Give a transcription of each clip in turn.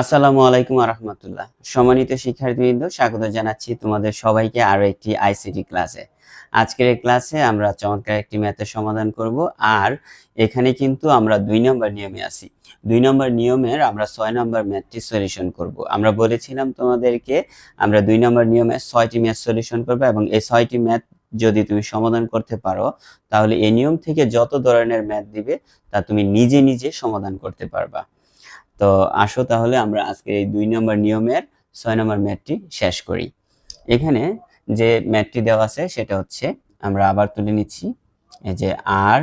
আসসালামু আলাইকুম রহমতুল্লাহ। সম্মানিত শিক্ষার্থীবৃন্দ, স্বাগত জানাচ্ছি তোমাদের সবাইকে আরও একটি আইসিটি ক্লাসে আজকের এই ক্লাসে আমরা চমৎকার একটি ম্যাথের সমাধান করব, আর এখানে কিন্তু আমরা দুই নম্বর নিয়মে আছি। দুই নম্বর নিয়মের আমরা ছয় নম্বর ম্যাথটি সলিউশন করব। আমরা বলেছিলাম তোমাদেরকে আমরা দুই নম্বর নিয়মে ছয়টি ম্যাথ সলিউশন করব, এবং এই ছয়টি ম্যাথ যদি তুমি সমাধান করতে পারো, তাহলে এই নিয়ম থেকে যত ধরনের ম্যাথ দিবে, তা তুমি নিজে নিজে সমাধান করতে পারবা। তো আসো তাহলে আমরা আজকে এই দুই নম্বর নিয়মের ছয় নম্বর ম্যাথটি শেষ করি। এখানে যে ম্যাথটি দেওয়া আছে সেটা হচ্ছে, আমরা আবার তুলে নিচ্ছি, এই যে আর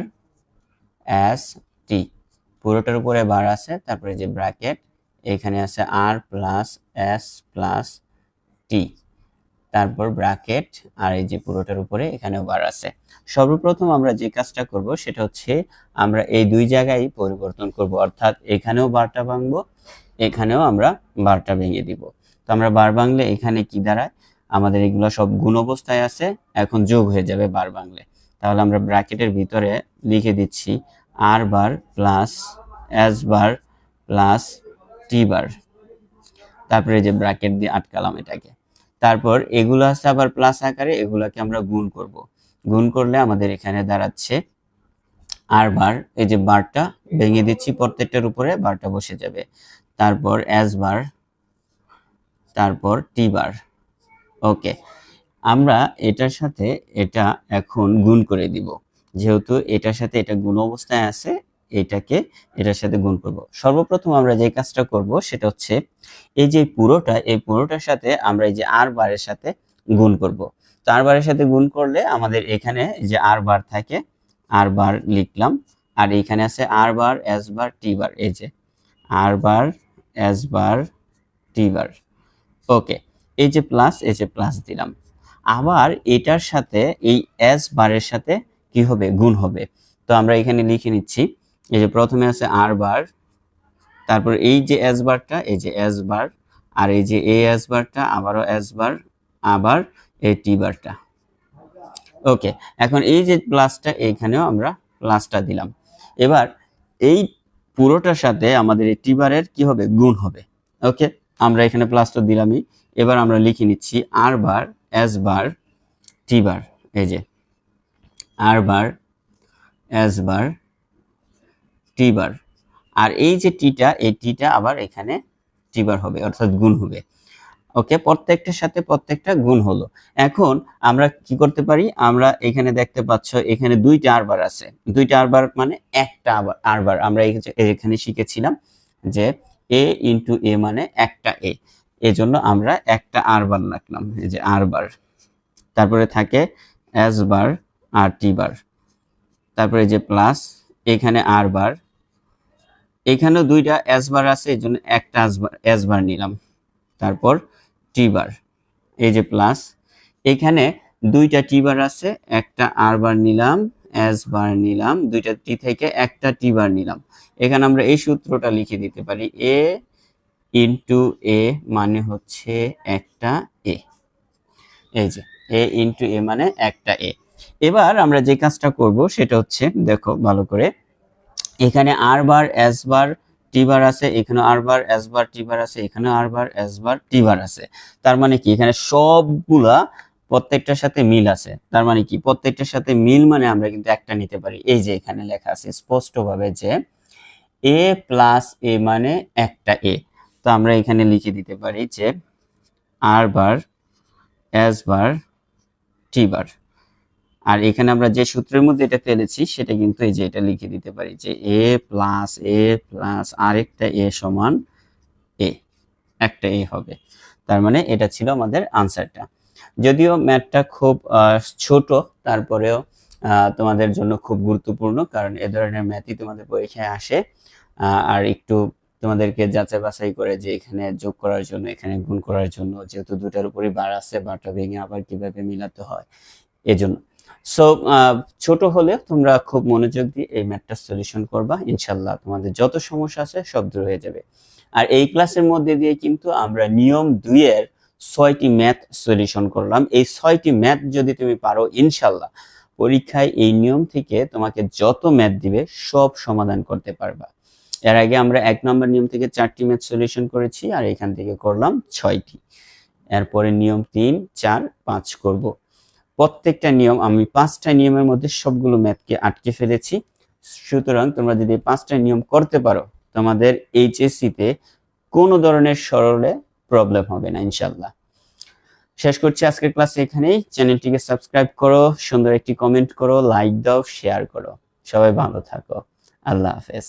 এস টি পুরোটার উপরে বার আছে, তারপরে যে ব্র্যাকেট, এখানে আছে আর প্লাস এস প্লাস টি তারপর ব্র্যাকেট আর এই যে পুরোটার উপরে এখানেও বার আছে। সর্বপ্রথম আমরা যে কাজটা করব সেটা হচ্ছে আমরা এই দুই জায়গায় পরিবর্তন করব। অর্থাৎ এখানেও বারটা ভাঙবো, এখানেও আমরা বারটা ভেঙে দিব। তো আমরা বার ভাঙলে এখানে কি দাঁড়ায়? আমাদের এগুলো সব গুণ অবস্থায় আছে, এখন যোগ হয়ে যাবে বার ভাঙলে। তাহলে আমরা ব্র্যাকেটের ভিতরে লিখে দিচ্ছি আর bar plus S bar plus T bar তারপরে যে ব্র্যাকেট দিয়ে আটকালাম এটাকে। তারপর এগুলো আছে আবার প্লাস আকারে, এগুলোকে আমরা গুণ করব। গুণ করলে আমাদের এখানে দাঁড়াচ্ছে আর বার এই যে বারটা ভেঙে দিচ্ছি প্রত্যেকটার উপরে বারটা বসে যাবে। তারপর এস বার তারপর টি বার ওকে আমরা এটার সাথে এটা এখন গুণ করে দিব। যেহেতু এটার সাথে এটা গুণ অবস্থায় আছে এটাকে, এটার সাথে গুণ করব। সর্বপ্রথম আমরা যে কাজটা করব সেটা হচ্ছে এই যে পুরোটা, এই পুরোটার সাথে আমরা এই যে আর বারের সাথে গুণ করব। তো আর বারের সাথে গুণ করলে আমাদের এখানে যে আর বার থাকে আর বার লিখলাম। আর এখানে আছে আর বার এস বার টি বার এই যে আর বার এস বার টি বার ওকে এই যে প্লাস এই যে প্লাস দিলাম। আবার এটার সাথে এই এস বারের সাথে কি হবে? গুণ হবে। তো আমরা এখানে লিখে নিচ্ছি এই যে প্রথমে আছে আর বার তারপর এই যে এস বারটা এই যে এস বার আর এই যে এ এস বারটা আবারও এস বার আবার এ টি। বারটা ওকে এখন এই যে প্লাসটা এইখানেও আমরা প্লাসটা দিলাম। এবার এই পুরোটার সাথে আমাদের এই টি বারের কি হবে? গুণ হবে। ওকে আমরা এখানে প্লাসটা দিলামই। এবার আমরা লিখে নিচ্ছি আর বার এস বার টি বার এই যে আর বার এস বার টি বার আর এই যে টিটা, এই টিটা আবার এখানে টি বার হবে, অর্থাৎ গুণ হবে। ওকে, প্রত্যেকটার সাথে প্রত্যেকটা গুণ হলো। এখন আমরা কি করতে পারি? আমরা এখানে দেখতে পাচ্ছ, এখানে দুইটা আরবার আছে। দুইটা আরবার মানে একটা আবার আরবার। আমরা এখানে শিখেছিলাম যে এ ইন্টু এ মানে একটা এ এজন্য আমরা একটা আরবার রাখলাম, এই যে আরবার। তারপরে থাকে এস বার আর টি বার তারপরে যে প্লাস এখানে আর বার এখানেও দুইটা এস বার আছে এই জন্য একটা এস বার নিলাম। তারপর টি বার এই যে প্লাস এখানে দুইটা টি বার আছে, একটা আর বার নিলাম এস বার নিলাম, দুইটা টি থেকে একটা টি বার নিলাম। এখানে আমরা এই সূত্রটা লিখে দিতে পারি এ ইন্টু এ মানে হচ্ছে একটা এ এই যে এ ইন্টু এ মানে একটা এ এবার আমরা যে কাজটা করব, সেটা হচ্ছে, দেখো, ভালো করে এখানে আর বার, এস বার, টি বার আছে এখানে আর বার, এস বার, টি বার আছে এখানে আর বার, এস বার, টি বার আছে। তার মানে কি? এখানে সবগুলা প্রত্যেকটার সাথে মিল আছে। তার মানে কি? প্রত্যেকটার সাথে মিল মানে আমরা কিন্তু একটা নিতে পারি। এই যে এখানে লেখা আছে স্পষ্টভাবে যে এ প্লাস এ মানে একটা এ। তো আমরা এখানে লিখে দিতে পারি যে আর বার, এস বার, টি বার। আর এখানে আমরা যে সূত্রের মধ্যে এটা ফেলেছি, সেটা কিন্তু এই যে এটা লিখে দিতে পারি যে এ প্লাস এ প্লাস আরেকটা এ সমান এ একটা এ হবে। তার মানে এটা ছিল আমাদের আনসারটা। যদিও ম্যাথটা খুব ছোট, তারপরেও তোমাদের জন্য খুব গুরুত্বপূর্ণ, কারণ এ ধরনের ম্যাথই তোমাদের পরীক্ষায় আসে। আর একটু তোমাদেরকে যাচাই বাছাই করে যে এখানে যোগ করার জন্য, এখানে গুণ করার জন্য, যেহেতু দুটার উপরই বার আছে, বারটা ভেঙে আবার কীভাবে মিলাতে হয়, এজন্য। সো ছোট হলে তোমরা খুব মনোযোগ দিয়ে এই ম্যাথটা সলিউশন করবা। ইনশাল্লাহ তোমাদের যত সমস্যা আছে সব দূর হয়ে যাবে। আর এই ক্লাসের মধ্যে দিয়ে কিন্তু আমরা নিয়ম দুইয়ের ছয়টি ম্যাথ সলিউশন করলাম। এই ছয়টি ম্যাথ যদি তুমি পারো ইনশাল্লাহ পরীক্ষায় এই নিয়ম থেকে তোমাকে যত ম্যাথ দিবে সব সমাধান করতে পারবা। এর আগে আমরা এক নম্বর নিয়ম থেকে চারটি ম্যাথ সলিউশন করেছি আর এখান থেকে করলাম ছয়টি। এরপরে নিয়ম তিন, চার, পাঁচ করব। প্রত্যেকটা নিয়ম, আমি পাঁচটা নিয়মের মধ্যে সবগুলো ম্যাথকে আটকে ফেলেছি। সুতরাং তোমরা যদি পাঁচটা নিয়ম করতে পারো, তোমাদের এইচএসসি তে কোনো ধরনের সরলে প্রবলেম হবে না ইনশাল্লাহ শেষ করছি আজকের ক্লাসে এখানেই। চ্যানেলটিকে সাবস্ক্রাইব করো, সুন্দর একটি কমেন্ট করো, লাইক দাও, শেয়ার করো। সবাই ভালো থাকো। আল্লাহ হাফেজ।